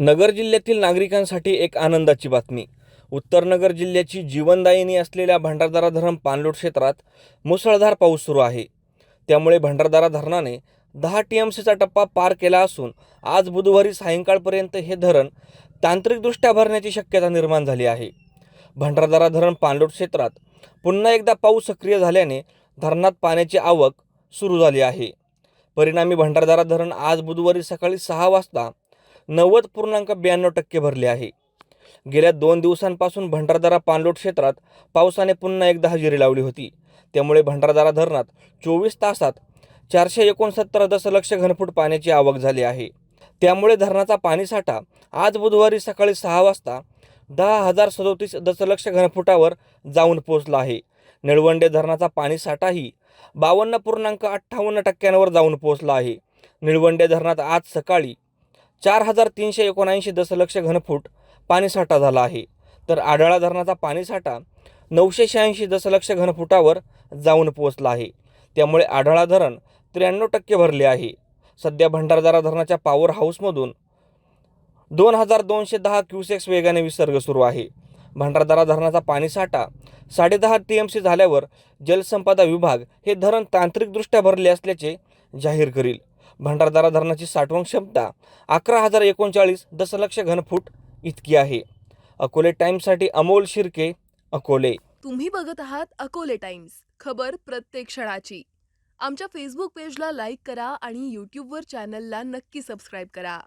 नगर जिल्ह्यातील नागरिकांसाठी एक आनंदाची बातमी. उत्तर नगर जिल्ह्याची जीवनदायिनी असलेल्या भंडारदारा धरण पाणलोट क्षेत्रात मुसळधार पाऊस सुरू आहे. त्यामुळे भंडारदारा धरणाने दहा टी एम सीचा टप्पा पार केला असून आज बुधवारी सायंकाळपर्यंत हे धरण तांत्रिकदृष्ट्या भरण्याची शक्यता निर्माण झाली आहे. भंडारदारा धरण पाणलोट क्षेत्रात पुन्हा एकदा पाऊस सक्रिय झाल्याने धरणात पाण्याची आवक सुरू झाली आहे. परिणामी भंडारदारा धरण आज बुधवारी सकाळी सहा वाजता नव्वद पूर्णांक ब्याण्णव टक्के भरले आहे. गेल्या दोन दिवसांपासून भंडारदारा पाणलोट क्षेत्रात पावसाने पुन्हा एकदा हजेरी लावली होती. त्यामुळे भंडारदारा धरणात चोवीस तासात चारशे एकोणसत्तर दशलक्ष घनफूट पाण्याची आवक झाली आहे. त्यामुळे धरणाचा पाणीसाठा आज बुधवारी सकाळी सहा वाजता दहा हजार सदोतीस दशलक्ष घनफुटावर जाऊन पोहोचला आहे. निळवंडे धरणाचा पाणीसाठाही बावन्न पूर्णांक अठ्ठावन्न टक्क्यांवर जाऊन पोहोचला आहे. निळवंडे धरणात आज सकाळी चार हजार तीनशे एकोणऐंशी दशलक्ष घनफूट पाणीसाठा झाला आहे. तर आढळा धरणाचा पाणीसाठा नऊशे शहाऐंशी दशलक्ष घनफुटावर जाऊन पोहोचला आहे. त्यामुळे आढळा धरण त्र्याण्णव टक्के भरले आहे. सध्या भंडारदारा धरणाच्या पॉवर हाऊसमधून दोन हजार दोनशे दहा क्युसेक्स वेगाने विसर्ग सुरू आहे. भंडारदारा धरणाचा पाणीसाठा साडेदहा टी एम सी झाल्यावर जलसंपदा विभाग हे धरण तांत्रिकदृष्ट्या भरले असल्याचे जाहीर करील. भंडारदारा धरणाची साठवण क्षमता अकरा हजार एकोणचाळीस दशलक्ष घनफूट इतकी आहे. अकोले टाईम्ससाठी अमोल शिर्के अकोले. तुम्ही बघत आहात अकोले टाइम्स खबर प्रत्येक क्षणाची. आमच्या फेसबुक पेजला लाईक करा आणि यूट्यूबवर चॅनलला नक्की सबस्क्राईब करा.